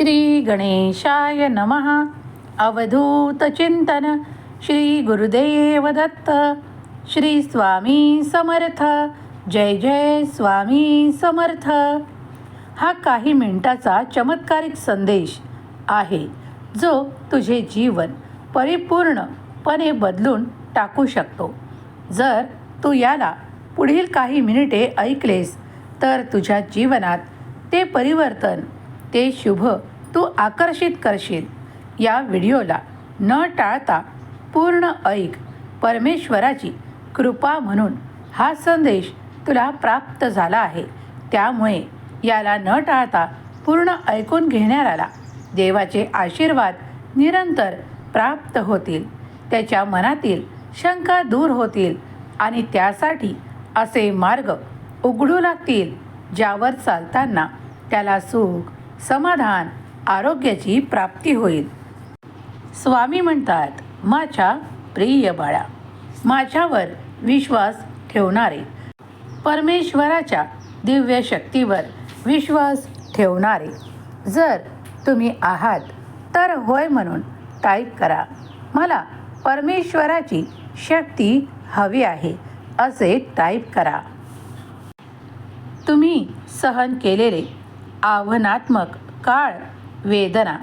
श्री गणेशाय नमः. अवधूत चिंतन श्री गुरुदेव दत्त श्री स्वामी समर्थ जय जय स्वामी समर्थ. हा काही मिनिटाचा चमत्कारिक संदेश आहे जो तुझे जीवन परिपूर्णपणे बदलून टाकू शकतो. जर तू याला पुढील काही मिनिटे ऐकलेस तर तुझ्या जीवनात ते परिवर्तन ते शुभ तू आकर्षित करशील. या व्हिडिओला न टाळता पूर्ण ऐक. परमेश्वराची कृपा म्हणून हा संदेश तुला प्राप्त झाला आहे. त्यामुळे याला न टाळता पूर्ण ऐकून घेणाऱ्याला देवाचे आशीर्वाद निरंतर प्राप्त होतील. त्याच्या मनातील शंका दूर होतील आणि त्यासाठी असे मार्ग उघडू लागतील ज्यावर चालताना त्याला सुख समाधान आरोग्याची प्राप्ती होईल. स्वामी म्हणतात माझ्या प्रिय बाळा माझ्यावर विश्वास ठेवणारे परमेश्वराच्या दिव्य शक्तीवर विश्वास ठेवणारे जर तुम्ही आहात तर होय म्हणून टाईप करा मला परमेश्वराची शक्ती हवी आहे असे टाईप करा. तुम्ही सहन केलेले आव्हानात्मक काळ वेदना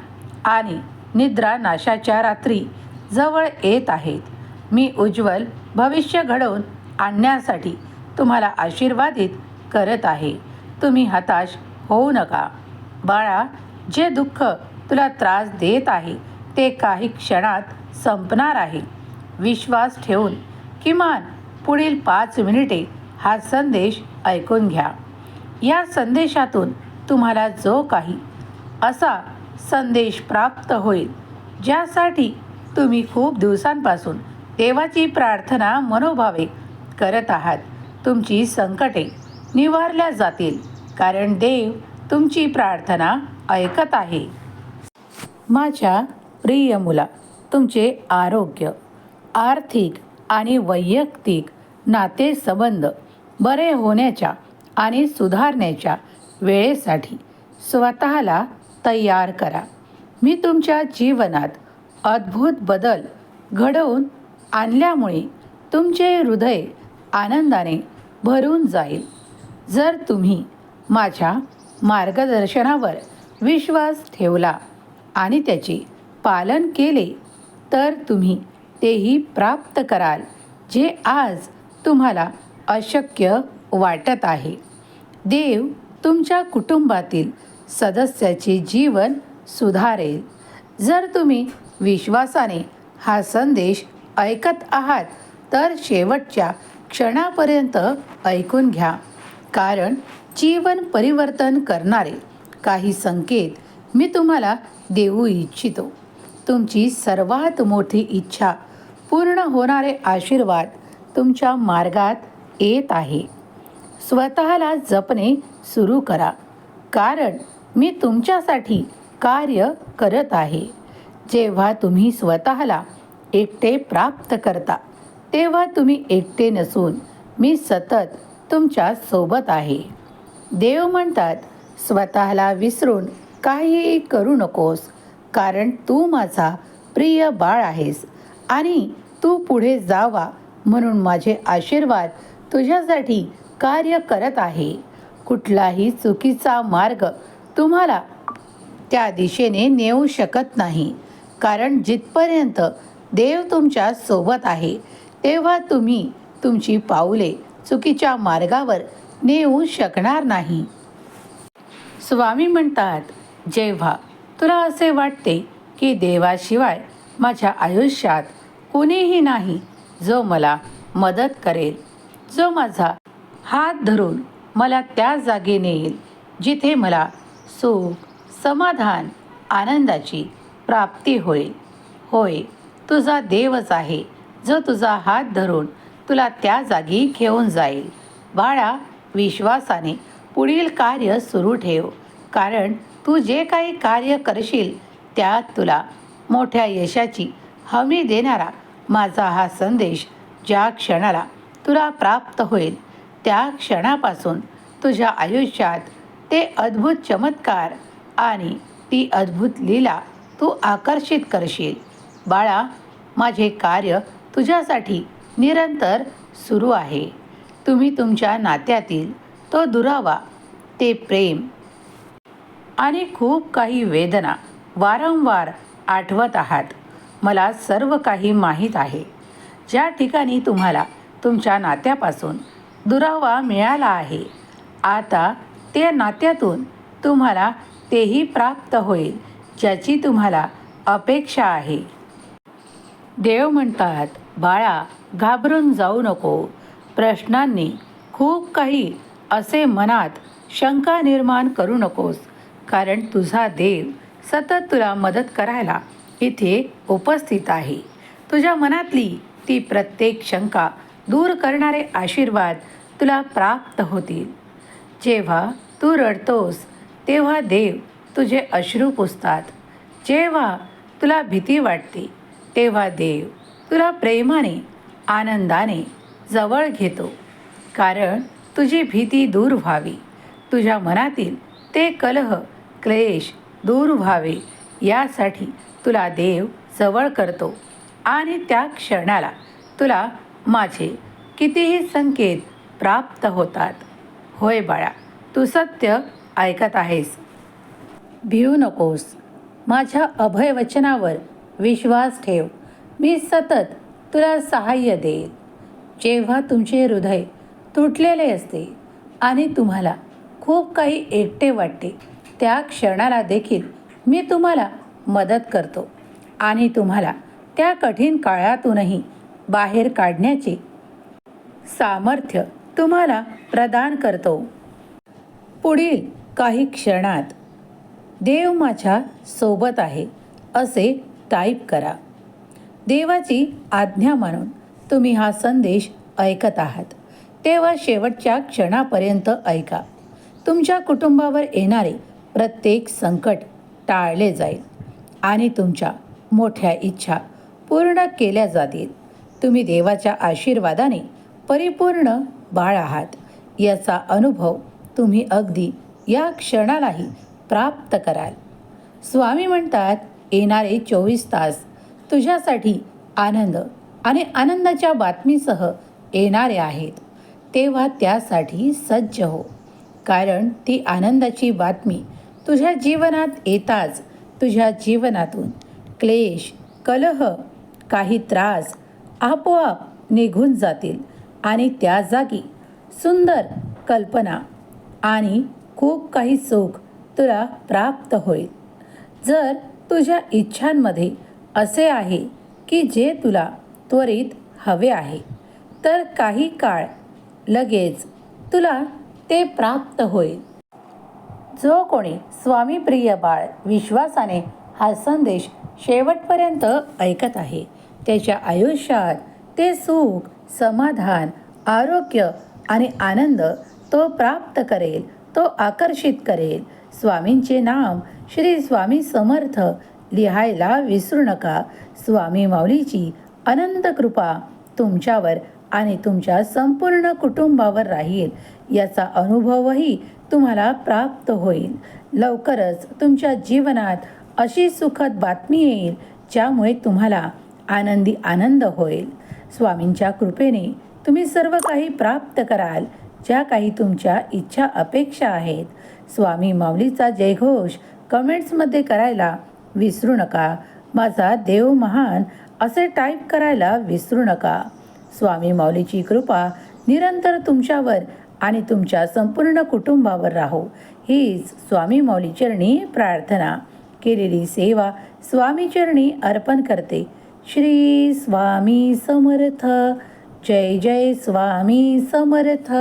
आणि निद्रा नाशाच्या रात्री जवळ येत आहेत. मी उज्ज्वल भविष्य घडवून आणण्यासाठी तुम्हाला आशीर्वादित करत आहे. तुम्ही हताश होऊ नका. बाळा जे दुःख तुला त्रास देत आहे ते काही क्षणात संपणार आहे. विश्वास ठेवून किमान पुढील पाच मिनिटे हा संदेश ऐकून घ्या. या संदेशातून तुम्हाला जो काही असा संदेश प्राप्त होईल. ज्यासाठी तुम्ही खूप दिवसांपासून देवाची प्रार्थना मनोभावे करत आहात. तुमची संकटे निवारल्या जातील कारण देव तुमची प्रार्थना ऐकत आहे. माझ्या प्रिय मुला तुमचे आरोग्य आर्थिक आणि वैयक्तिक नातेसंबंध बरे होण्याच्या आणि सुधारण्याच्या वेळेसाठी स्वतःला तयार करा. मी तुमच्या जीवनात अद्भुत बदल घडवून आणल्यामुळे तुमचे हृदय आनंदाने भरून जाईल. जर तुम्ही माझ्या मार्गदर्शनावर विश्वास ठेवला आणि त्याचे पालन केले तर तुम्ही तेही प्राप्त कराल जे आज तुम्हाला अशक्य वाटत आहे. देव तुमच्या कुटुंबातील सदस्याचे जीवन सुधारेल. जर तुम्ही विश्वासाने हा संदेश ऐकत आहात तर शेवटच्या क्षणापर्यंत ऐकून घ्या. कारण जीवन परिवर्तन करणारे काही संकेत मी तुम्हाला देऊ इच्छितो. तुमची सर्वात मोठी इच्छा पूर्ण होणारे आशीर्वाद तुमच्या मार्गात येत आहे. स्वतःला जपणे सुरू करा. कारण मी तुमच्यासाठी कार्य करत आहे. जेव्हा तुम्ही स्वतःला एकटे प्राप्त करता तेव्हा तुम्ही एकटे नसून मी सतत तुमच्यासोबत आहे. देव म्हणतात स्वतःला विसरून काहीही करू नकोस कारण तू माझा प्रिय बाळ आहेस आणि तू पुढे जावा म्हणून माझे आशीर्वाद तुझ्यासाठी कार्य करत आहे. कुठलाही चुकीचा मार्ग तुम्हाला त्या दिशेने नेऊ शकत नाही. कारण जिथपर्यंत देव तुमच्यासोबत आहे तेव्हा तुम्ही तुमची पाऊले चुकीच्या मार्गावर नेऊ शकणार नाही. स्वामी म्हणतात जेव्हा तुला असे वाटते की देवाशिवाय माझ्या आयुष्यात कुणीही नाही जो मला मदत करेल जो माझा हात धरून मला त्या जागी नेईल जिथे मला सुख समाधान आनंदाची प्राप्ती होईल होय तुझा देवच आहे. जो तुझा हात धरून तुला त्या जागी घेऊन जाईल. बाळा विश्वासाने पुढील कार्य सुरू ठेव. कारण तू जे काही कार्य करशील त्यात तुला मोठ्या यशाची हमी देणारा माझा हा संदेश ज्या क्षणाला तुला प्राप्त होईल त्या क्षणापासून तुझ्या आयुष्यात ते अद्भुत चमत्कार आणि ती अद्भुत लीला तू आकर्षित करशील. बाळा माझे कार्य तुझ्यासाठी निरंतर सुरू आहे. तुम्ही तुमच्या नात्यातील तो दुरावा ते प्रेम आणि खूप काही वेदना वारंवार आठवत आहात. मला सर्व काही माहीत आहे. ज्या ठिकाणी तुम्हाला तुमच्या नात्यापासून दुरावा मिळाला आहे आता त्या नात्यातून तुम्हाला तेही प्राप्त होईल ज्याची तुम्हाला अपेक्षा आहे. देव म्हणतात बाळा घाबरून जाऊ नको. प्रश्नांनी खूप काही असे मनात शंका निर्माण करू नकोस कारण तुझा देव सतत तुला मदत करायला इथे उपस्थित आहे. तुझ्या मनातली ती प्रत्येक शंका दूर करणारे आशीर्वाद तुला प्राप्त होतील. जेव्हा तू रडतोस तेव्हा देव तुझे अश्रू पुसतात. जेव्हा तुला भीती वाटते तेव्हा देव तुला प्रेमाने आनंदाने जवळ घेतो. कारण तुझी भीती दूर व्हावी. तुझ्या मनातील ते कलह क्लेश दूर व्हावे. यासाठी तुला देव जवळ करतो. आणि त्या क्षणाला तुला माझे कितीही संकेत प्राप्त होतात. होय बाळा तू सत्य ऐकत आहेस. भिवू नकोस. माझ्या अभय वचनावर विश्वास ठेव. मी सतत तुला सहाय्य देईल. जेव्हा तुमचे हृदय तुटलेले असते आणि तुम्हाला खूप काही एकटे वाटते त्या क्षणाला देखील मी तुम्हाला मदत करतो आणि तुम्हाला त्या कठीण काळातूनही बाहेर काढण्याचे सामर्थ्य तुम्हाला प्रदान करतो. पुढील काही क्षणात देव माझ्या सोबत आहे असे टाईप करा. देवाची आज्ञा मानून तुम्ही हा संदेश ऐकत आहात. तेव्हा शेवटच्या क्षणापर्यंत ऐका. तुमच्या कुटुंबावर येणारे प्रत्येक संकट टाळले जाईल आणि तुमच्या मोठ्या इच्छा पूर्ण केल्या जातील. तुम्ही देवाच्या आशीर्वादाने परिपूर्ण बाळ आहात. याचा अनुभव तुम्ही अगदी या क्षणालाही प्राप्त कराल. स्वामी म्हणतात येणारे चोवीस तास तुझ्यासाठी आनंद आणि आनंदाच्या बातमीसह येणारे आहेत. तेव्हा त्यासाठी सज्ज हो. कारण ती आनंदाची बातमी तुझ्या जीवनात येताच तुझ्या जीवनातून क्लेश कलह काही त्रास आपोआप निघून जातील आणि त्या जागी सुंदर कल्पना आणि खूप काही सुख तुला प्राप्त होईल. जर तुझ्या इच्छांमध्ये असे आहे की जे तुला त्वरित हवे आहे तर काही काळ लगेच तुला ते प्राप्त होईल. जो कोणी स्वामी प्रिय बाळ विश्वासाने हा संदेश शेवटपर्यंत ऐकत आहे त्याच्या आयुष्यात ते सुख समाधान आरोग्य आणि आनंद तो प्राप्त करेल तो आकर्षित करेल. स्वामींचे नाम श्री स्वामी समर्थ लिहायला विसरू नका. स्वामी माऊलीची अनंत कृपा तुमच्यावर आणि तुमच्या संपूर्ण कुटुंबावर राहील. याचा अनुभवही तुम्हाला प्राप्त होईल. लवकरच तुमच्या जीवनात अशी सुखद बातमी येईल ज्यामुळे तुम्हाला आनंदी आनंद होईल. स्वामींच्या कृपेने तुम्ही सर्व काही प्राप्त कराल ज्या काही तुमच्या इच्छा अपेक्षा आहेत. स्वामी माऊलीचा जयघोष कमेंट्समध्ये करायला विसरू नका. माझा देव महान असे टाईप करायला विसरू नका. स्वामी माऊलीची कृपा निरंतर तुमच्यावर आणि तुमच्या संपूर्ण कुटुंबावर राहो. हीच स्वामी माऊली चरणी प्रार्थना. केलेली सेवा स्वामी चरणी अर्पण करते. श्री स्वामी समर्थ. जय जय स्वामी समर्थ.